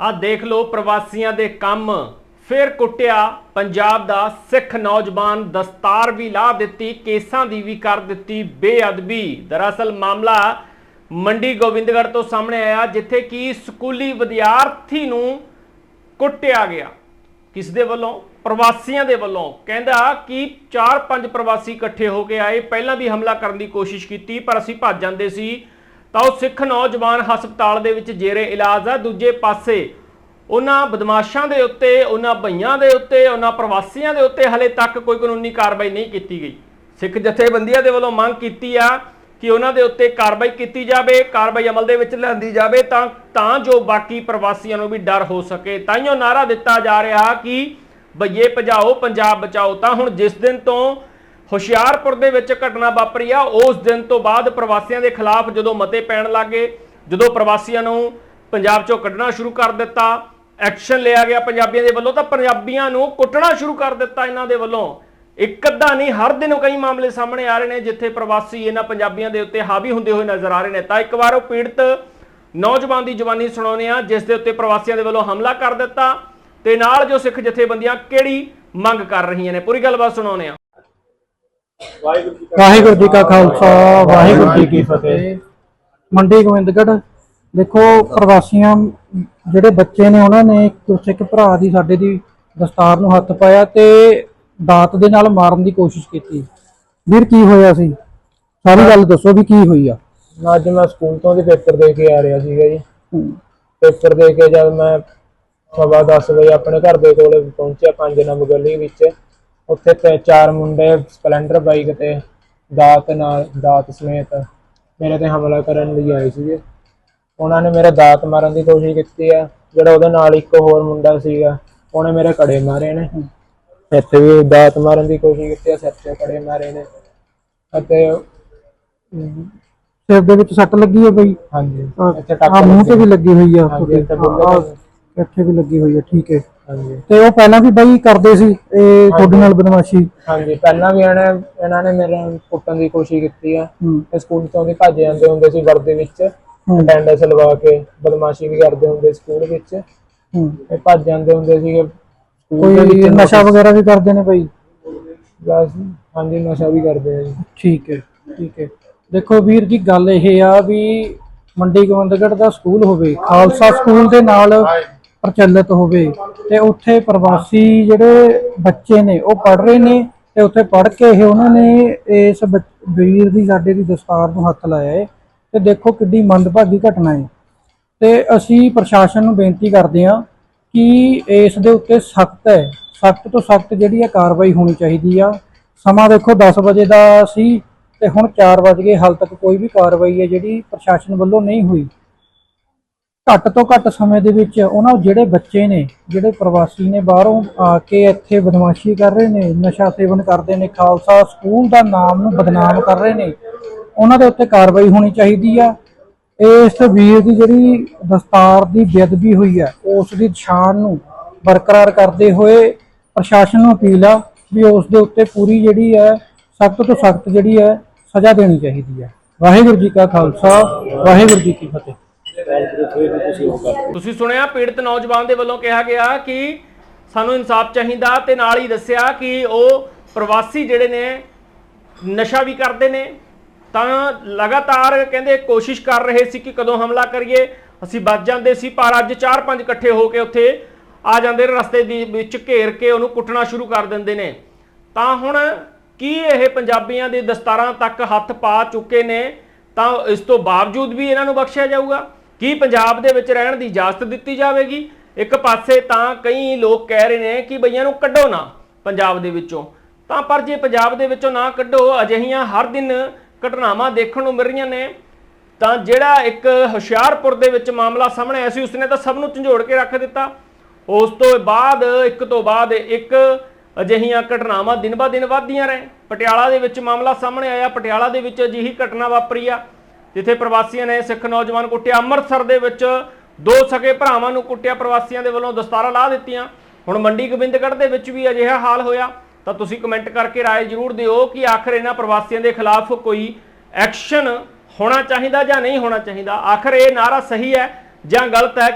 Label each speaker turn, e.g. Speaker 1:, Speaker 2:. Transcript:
Speaker 1: ਆ ਦੇਖ ਲਓ ਪ੍ਰਵਾਸੀਆਂ ਦੇ ਕੰਮ। ਫਿਰ ਕੁੱਟਿਆ ਪੰਜਾਬ ਦਾ ਸਿੱਖ ਨੌਜਵਾਨ ਦਸਤਾਰ ਵੀ ਲਾ ਦਿੱਤੀ, ਕੇਸਾਂ ਦੀ ਵੀ ਕਰ ਦਿੱਤੀ ਬੇਅਦਬੀ। ਦਰਅਸਲ ਮਾਮਲਾ ਮੰਡੀ ਗੋਬਿੰਦਗੜ੍ਹ ਤੋਂ ਸਾਹਮਣੇ ਆਇਆ, ਜਿੱਥੇ ਕਿ ਸਕੂਲੀ ਵਿਦਿਆਰਥੀ ਨੂੰ ਕੁੱਟਿਆ ਗਿਆ। ਕਿਸ ਦੇ ਵੱਲੋਂ? ਪ੍ਰਵਾਸੀਆਂ ਦੇ ਵੱਲੋਂ। ਕਹਿੰਦਾ ਕਿ 4-5 ਪ੍ਰਵਾਸੀ ਇਕੱਠੇ ਹੋ ਕੇ ਆਏ, ਪਹਿਲਾਂ ਵੀ ਹਮਲਾ ਕਰਨ ਦੀ ਕੋਸ਼ਿਸ਼ ਕੀਤੀ, ਪਰ ਅਸੀਂ ਭੱਜ ਜਾਂਦੇ ਸੀ। ਤਾਂ ਉਹ ਸਿੱਖ ਨੌਜਵਾਨ ਹਸਪਤਾਲ ਦੇ ਵਿੱਚ ਜੇਰੇ ਇਲਾਜ ਆ। ਦੂਜੇ ਪਾਸੇ ਉਹਨਾਂ ਬਦਮਾਸ਼ਾਂ ਦੇ ਉੱਤੇ, ਉਹਨਾਂ ਭਈਆਂ ਦੇ ਉੱਤੇ, ਉਹਨਾਂ ਪ੍ਰਵਾਸੀਆਂ ਦੇ ਉੱਤੇ ਹਲੇ ਤੱਕ ਕੋਈ ਕਾਨੂੰਨੀ ਕਾਰਵਾਈ ਨਹੀਂ ਕੀਤੀ ਗਈ। ਸਿੱਖ ਜਥੇਬੰਦੀਆਂ ਦੇ ਵੱਲੋਂ ਮੰਗ ਕੀਤੀ ਆ ਕਿ ਉਹਨਾਂ ਦੇ ਉੱਤੇ ਕਾਰਵਾਈ ਕੀਤੀ ਜਾਵੇ, ਕਾਰਵਾਈ ਅਮਲ ਦੇ ਵਿੱਚ ਲਿਆਂਦੀ ਜਾਵੇ ਤਾਂ ਤਾਂ ਜੋ ਬਾਕੀ ਪ੍ਰਵਾਸੀਆਂ ਨੂੰ ਵੀ ਡਰ ਹੋ ਸਕੇ। ਤਾਈਓ ਨਾਰਾ ਦਿੱਤਾ ਜਾ ਰਿਹਾ ਕਿ ਬਈਏ ਭਜਾਓ, ਪੰਜਾਬ ਬਚਾਓ। ਤਾਂ ਹੁਣ ਜਿਸ ਦਿਨ ਤੋਂ ਹੁਸ਼ਿਆਰਪੁਰ ਦੇ ਵਿੱਚ ਘਟਨਾ ਵਾਪਰੀ ਆ। ਉਸ ਦਿਨ ਤੋਂ ਬਾਅਦ ਪ੍ਰਵਾਸੀਆਂ ਦੇ ਖਿਲਾਫ ਜਦੋਂ ਮਤੇ ਪੈਣ ਲੱਗੇ ਜਦੋਂ ਪ੍ਰਵਾਸੀਆਂ ਨੂੰ ਪੰਜਾਬ ਚੋਂ ਕੱਢਣਾ ਸ਼ੁਰੂ ਕਰ ਦਿੱਤਾ, ਐਕਸ਼ਨ ਲਿਆ ਗਿਆ ਪੰਜਾਬੀਆਂ ਦੇ ਵੱਲੋਂ, ਤਾਂ ਪੰਜਾਬੀਆਂ ਨੂੰ ਕੁੱਟਣਾ ਸ਼ੁਰੂ ਕਰ ਦਿੱਤਾ ਇਹਨਾਂ ਦੇ ਵੱਲੋਂ। ਇੱਕ ਅੱਧਾ ਨਹੀਂ, ਹਰ ਦਿਨ ਕਈ ਮਾਮਲੇ ਸਾਹਮਣੇ ਆ ਰਹੇ ਨੇ, ਜਿੱਥੇ ਪ੍ਰਵਾਸੀ ਇਹਨਾਂ ਪੰਜਾਬੀਆਂ ਦੇ ਉੱਤੇ ਹਾਵੀ ਹੁੰਦੇ ਹੋਏ ਨਜ਼ਰ ਆ ਰਹੇ ਨੇ। ਤਾਂ ਇੱਕ ਵਾਰ ਉਹ ਪੀੜਤ ਨੌਜਵਾਨ ਦੀ ਜਵਾਨੀ ਸੁਣਾਉਂਦੇ ਆ ਜਿਸ ਦੇ ਉੱਤੇ ਪ੍ਰਵਾਸੀਆਂ ਦੇ ਵੱਲੋਂ ਹਮਲਾ ਕਰ ਦਿੱਤਾ ਤੇ ਨਾਲ ਜੋ ਸਿੱਖ ਜਥੇਬੰਦੀਆਂ ਕਿਹੜੀ ਮੰਗ ਕਰ ਰਹੀਆਂ ਨੇ। ਪੂਰੀ ਗੱਲਬਾਤ ਸੁਣਾਉਂਦੇ ਆ
Speaker 2: ਵਾਹਿਗੁਰੂ ਜੀ ਕਾ ਖਾਲਸਾ, ਵਾਹਿਗੁਰੂ ਜੀ ਕੀ ਫਤਿਹ। ਮੰਡੀ ਗੋਬਿੰਦਗੜ੍ਹ, ਦੇਖੋ ਪ੍ਰਵਾਸੀਆਂ, ਜਿਹੜੇ ਬੱਚੇ ਨੇ, ਉਹਨਾਂ ਨੇ ਇੱਕ ਭਰਾ ਦੀ ਸਾਡੇ ਦੀ ਦਸਤਾਰ ਨੂੰ ਹੱਥ ਪਾਇਆ ਤੇ ਦਾਤ ਦੇ ਨਾਲ ਮਾਰਨ ਦੀ ਕੋਸ਼ਿਸ਼ ਕੀਤੀ। ਵੀਰ, ਕੀ ਹੋਇਆ ਸੀ? ਸਾਰੀ ਗੱਲ ਦੱਸੋ ਵੀ ਕੀ ਹੋਈ ਆ?
Speaker 3: ਅੱਜ ਮੈਂ ਸਕੂਲ ਤੋਂ ਦੀ ਪੇਪਰ ਦੇ ਕੇ ਆ ਰਿਹਾ ਸੀਗਾ ਜੀ। ਪੇਪਰ ਦੇ ਕੇ ਜਦ ਮੈਂ ਸਵਾ 10 ਵਜੇ ਆਪਣੇ ਘਰ ਦੇ ਕੋਲੇ ਪਹੁੰਚਿਆ, ਪੰਜ ਨੰਬਰ ਗਲੀ ਵਿੱਚ। ਉੱਥੇ ਤੇ ਚਾਰ ਮੁੰਡੇ ਸਪਲੈਂਡਰ ਬਾਈਕ ਤੇ ਦਾਤ ਨਾਲ ਦਾਤ ਸਮੇਤ ਮੇਰੇ ਤੇ ਹਮਲਾ ਕਰਨ ਲਈ ਆਏ ਸੀਗੇ। ਉਹਨਾਂ ਨੇ ਮੇਰੇ ਦਾਤ ਮਾਰਨ ਦੀ ਕੋਸ਼ਿਸ਼ ਕੀਤੀ ਆ। ਜਿਹੜਾ ਉਹਦੇ ਨਾਲ ਇੱਕ ਹੋਰ ਮੁੰਡਾ ਸੀਗਾ ਉਹਨੇ ਮੇਰੇ ਕੜੇ ਮਾਰੇ ਨੇ। ਇੱਥੇ ਵੀ ਦਾਤ ਮਾਰਨ ਦੀ ਕੋਸ਼ਿਸ਼ ਕੀਤੀ ਆ ਸਿਰ ਤੇ ਕੜੇ ਮਾਰੇ ਨੇ। ਅਤੇ
Speaker 2: ਸਿਰ ਦੇ ਵਿੱਚ ਸੱਟ ਲੱਗੀ ਹੈ ਬਈ?
Speaker 3: ਹਾਂਜੀ। ਇੱਥੇ
Speaker 2: ਆ
Speaker 3: ਟੱਕ
Speaker 2: ਮੂੰਹ ਤੇ ਵੀ ਲੱਗੀ ਹੋਈ ਆ।
Speaker 3: ਹਾਂਜੀ, ਇੱਥੇ ਬੁੱਲੇ।
Speaker 2: ਆਹ,
Speaker 3: ਤੇ।
Speaker 2: ਇੱਥੇ ਵੀ ਲੱਗੀ ਹੋਈ ਆ ਠੀਕ ਹੈ।
Speaker 3: ਹਾਂਜੀ।
Speaker 2: ਤੇ ਉਹ ਪਹਿਲਾਂ ਵੀ ਬਈ ਕਰਦੇ ਸੀ ਇਹ ਤੁਹਾਡੇ ਨਾਲ ਬਦਮਾਸ਼ੀ?
Speaker 3: ਹਾਂਜੀ ਪਹਿਲਾਂ ਵੀ ਇਹਨੇ ਇਹਨਾਂ ਨੇ ਮੇਰੇ ਨੂੰ ਕੁੱਟਣ ਦੀ ਕੋਸ਼ਿਸ਼ ਕੀਤੀ ਆ।
Speaker 2: ਹੂੰ।
Speaker 3: ਤੇ ਸਕੂਲ ਤੋਂ ਵੀ ਭੱਜ ਜਾਂਦੇ ਹੁੰਦੇ ਸੀ ਵਰਦੇ ਵਿੱਚ। ਅਟੈਂਡੈਂਸ ਲਵਾ ਕੇ ਬਦਮਾਸ਼ੀ ਵੀ ਕਰਦੇ ਹੁੰਦੇ ਸਕੂਲ ਵਿੱਚ।
Speaker 2: ਹੂੰ।
Speaker 3: ਤੇ ਭੱਜ ਜਾਂਦੇ ਹੁੰਦੇ ਸੀਗੇ ਸਕੂਲ ਦੇ
Speaker 2: ਕੋਈ
Speaker 3: ਵਿੱਚ।
Speaker 2: ਨਸ਼ਾ ਵਗੈਰਾ ਵੀ ਕਰਦੇ ਨੇ ਬਈ?
Speaker 3: ਬਸ ਹਾਂਜੀ ਨਸ਼ਾ ਵੀ ਕਰਦੇ ਆ ਜੀ।
Speaker 2: ਠੀਕ ਹੈ ਠੀਕ ਹੈ। ਦੇਖੋ ਵੀਰ ਜੀ ਗੱਲ ਇਹ ਆ ਵੀ ਮੰਡੀ ਗੋਬਿੰਦਗੜ੍ਹ ਦਾ ਸਕੂਲ ਹੋਵੇ ਖਾਲਸਾ ਸਕੂਲ ਦੇ ਨਾਲ ਪ੍ਰਚਲਿਤ ਹੋਵੇ ਤੇ ਉੱਥੇ ਪ੍ਰਵਾਸੀ ਜਿਹੜੇ ਬੱਚੇ ਨੇ ਉਹ ਪੜ ਰਹੇ ਨੇ ਤੇ ਉੱਥੇ ਪੜ ਕੇ ਇਹ ਉਹਨਾਂ ਨੇ ਇਸ ਬੱਚ- ਵੀਰ ਦੀ ਸਾਡੇ ਦੀ ਦਸਤਾਰ ਨੂੰ ਹੱਥ ਲਾਇਆ ਹੈ ਤੇ ਦੇਖੋ ਕਿੱਡੀ ਮੰਦਭਾਗੀ ਘਟਨਾ ਹੈ ਤੇ ਅਸੀਂ ਪ੍ਰਸ਼ਾਸਨ ਨੂੰ ਬੇਨਤੀ ਕਰਦੇ ਹਾਂ ਕਿ ਇਸ ਦੇ ਉੱਤੇ ਸਖਤ ਹੈ, ਸਖਤ ਤੋਂ ਸਖਤ ਜਿਹੜੀ ਹੈ ਕਾਰਵਾਈ ਹੋਣੀ ਚਾਹੀਦੀ ਆ। ਸਮਾਂ ਦੇਖੋ 10 ਵਜੇ ਦਾ ਸੀ ਤੇ ਹੁਣ 4 ਵਜ ਗਏ, ਹਾਲ ਤੱਕ ਕੋਈ ਵੀ ਕਾਰਵਾਈ ਹੈ ਜਿਹੜੀ ਪ੍ਰਸ਼ਾਸਨ ਵੱਲੋਂ ਨਹੀਂ ਹੋਈ। ਘੱਟ ਤੋਂ ਘੱਟ ਸਮੇਂ ਦੇ ਵਿੱਚ ਉਹਨਾਂ ਜਿਹੜੇ ਬੱਚੇ ਨੇ, ਜਿਹੜੇ ਪ੍ਰਵਾਸੀ ਨੇ ਬਾਹਰੋਂ ਆ ਕੇ ਇੱਥੇ ਬਦਮਾਸ਼ੀ ਕਰ ਰਹੇ ਨੇ, ਨਸ਼ਾ ਸੇਵਨ ਕਰਦੇ ਨੇ, ਖਾਲਸਾ ਸਕੂਲ ਦਾ ਨਾਮ ਨੂੰ ਬਦਨਾਮ ਕਰ ਰਹੇ ਨੇ, ਉਹਨਾਂ ਦੇ ਉੱਤੇ ਕਾਰਵਾਈ ਹੋਣੀ ਚਾਹੀਦੀ ਆ। ਇਸ ਵੀਰ ਦੀ ਜਿਹੜੀ ਦਸਤਾਰ ਦੀ ਬੇਅਦਬੀ ਹੋਈ ਹੈ ਉਸ ਦੀ ਸ਼ਾਨ ਨੂੰ ਬਰਕਰਾਰ ਕਰਦੇ ਹੋਏ ਪ੍ਰਸ਼ਾਸਨ ਨੂੰ ਅਪੀਲ ਆ ਵੀ ਉਸ ਦੇ ਉੱਤੇ ਪੂਰੀ ਜਿਹੜੀ ਹੈ ਸਖਤ ਤੋਂ ਸਖਤ ਜਿਹੜੀ ਹੈ ਸਜ਼ਾ ਦੇਣੀ ਚਾਹੀਦੀ ਹੈ ਵਾਹਿਗੁਰੂ ਜੀ ਕਾ ਖਾਲਸਾ, ਵਾਹਿਗੁਰੂ ਜੀ ਕੀ ਫਤਿਹ।
Speaker 1: ਤੁਸੀਂ ਸੁਣਿਆ, ਪੀੜਤ ਨੌਜਵਾਨ ਦੇ ਵੱਲੋਂ ਕਿਹਾ ਗਿਆ ਕਿ ਸਾਨੂੰ ਇਨਸਾਫ ਚਾਹੀਦਾ ਤੇ ਨਾਲ ਹੀ ਦੱਸਿਆ ਕਿ ਉਹ ਪ੍ਰਵਾਸੀ ਜਿਹੜੇ ਨੇ, ਨਸ਼ਾ ਵੀ ਕਰਦੇ ਨੇ। ਤਾਂ ਲਗਾਤਾਰ ਕਹਿੰਦੇ ਕੋਸ਼ਿਸ਼ ਕਰ ਰਹੇ ਸੀ ਕਿ ਕਦੋਂ ਹਮਲਾ ਕਰੀਏ। ਅਸੀਂ ਬਚ ਜਾਂਦੇ ਸੀ, ਪਰ ਅੱਜ 4-5 ਇਕੱਠੇ ਹੋ ਕੇ ਉੱਥੇ ਆ ਜਾਂਦੇ ਰਸਤੇ ਦੇ ਵਿੱਚ ਘੇਰ ਕੇ ਉਹਨੂੰ ਕੁੱਟਣਾ ਸ਼ੁਰੂ ਕਰ ਦਿੰਦੇ ਨੇ। ਤਾਂ ਹੁਣ ਕੀ ਇਹ ਪੰਜਾਬੀਆਂ ਦੇ ਦਸਤਾਰਾਂ ਤੱਕ ਹੱਥ ਪਾ ਚੁੱਕੇ ਨੇ? ਤਾਂ ਇਸ ਤੋਂ ਬਾਵਜੂਦ ਵੀ ਇਹਨਾਂ ਨੂੰ ਬਖਸ਼ਿਆ ਜਾਊਗਾ। ਕੀ ਪੰਜਾਬ ਦੇ ਵਿੱਚ ਰਹਿਣ ਦੀ ਇਜਾਜ਼ਤ ਦਿੱਤੀ ਜਾਵੇਗੀ? ਇੱਕ ਪਾਸੇ ਤਾਂ ਕਈ ਲੋਕ ਕਹਿ ਰਹੇ ਨੇ ਕਿ ਬਈਆਂ ਨੂੰ ਕੱਢੋ ਨਾ ਪੰਜਾਬ ਦੇ ਵਿੱਚੋਂ। ਤਾਂ ਪਰ ਜੇ ਪੰਜਾਬ ਦੇ ਵਿੱਚੋਂ ਨਾ ਕੱਢੋ, ਅਜਿਹੀਆਂ ਹਰ ਦਿਨ ਘਟਨਾਵਾਂ ਦੇਖਣ ਨੂੰ ਮਿਲ ਰਹੀਆਂ ਨੇ। ਤਾਂ ਜਿਹੜਾ ਇੱਕ ਹੁਸ਼ਿਆਰਪੁਰ ਦੇ ਵਿੱਚ ਮਾਮਲਾ ਸਾਹਮਣੇ ਆਇਆ ਸੀ, ਉਸਨੇ ਤਾਂ ਸਭ ਨੂੰ ਝੰਜੋੜ ਕੇ ਰੱਖ ਦਿੱਤਾ। ਉਸ ਤੋਂ ਬਾਅਦ, ਇੱਕ ਤੋਂ ਬਾਅਦ ਇੱਕ ਅਜਿਹੀਆਂ ਘਟਨਾਵਾਂ ਦਿਨ ਬਾ ਦਿਨ ਵੱਧਦੀਆਂ ਰਹੇ ਪਟਿਆਲਾ ਦੇ ਵਿੱਚ ਮਾਮਲਾ ਸਾਹਮਣੇ ਆਇਆ, ਪਟਿਆਲਾ ਦੇ ਵਿੱਚ ਅਜਿਹੀ ਘਟਨਾ ਵਾਪਰੀ ਆ। ਜਿੱਥੇ ਪ੍ਰਵਾਸੀਆਂ ਨੇ ਸਿੱਖ ਨੌਜਵਾਨ ਕੁੱਟਿਆ, ਅੰਮ੍ਰਿਤਸਰ ਦੇ ਵਿੱਚ ਦੋ ਸਕੇ ਭਰਾਵਾਂ ਨੂੰ ਕੁੱਟਿਆ, ਪ੍ਰਵਾਸੀਆਂ ਦੇ ਵੱਲੋਂ ਦਸਤਾਰਾਂ ਲਾ ਦਿੱਤੀਆਂ। ਹੁਣ ਮੰਡੀ ਗੋਬਿੰਦਗੜ੍ਹ ਦੇ ਵਿੱਚ ਵੀ ਅਜਿਹਾ ਹਾਲ ਹੋਇਆ। ਤਾਂ ਤੁਸੀਂ ਕਮੈਂਟ ਕਰਕੇ ਰਾਏ ਜ਼ਰੂਰ ਦਿਓ ਕਿ ਆਖਰ ਇਹਨਾਂ ਪ੍ਰਵਾਸੀਆਂ ਦੇ ਖਿਲਾਫ ਕੋਈ ਐਕਸ਼ਨ ਹੋਣਾ ਚਾਹੀਦਾ ਜਾਂ ਨਹੀਂ ਹੋਣਾ ਚਾਹੀਦਾ। ਆਖਰ ਇਹ ਨਾਰਾ ਸਹੀ ਹੈ ਜਾਂ ਗਲਤ ਹੈ ਕਿ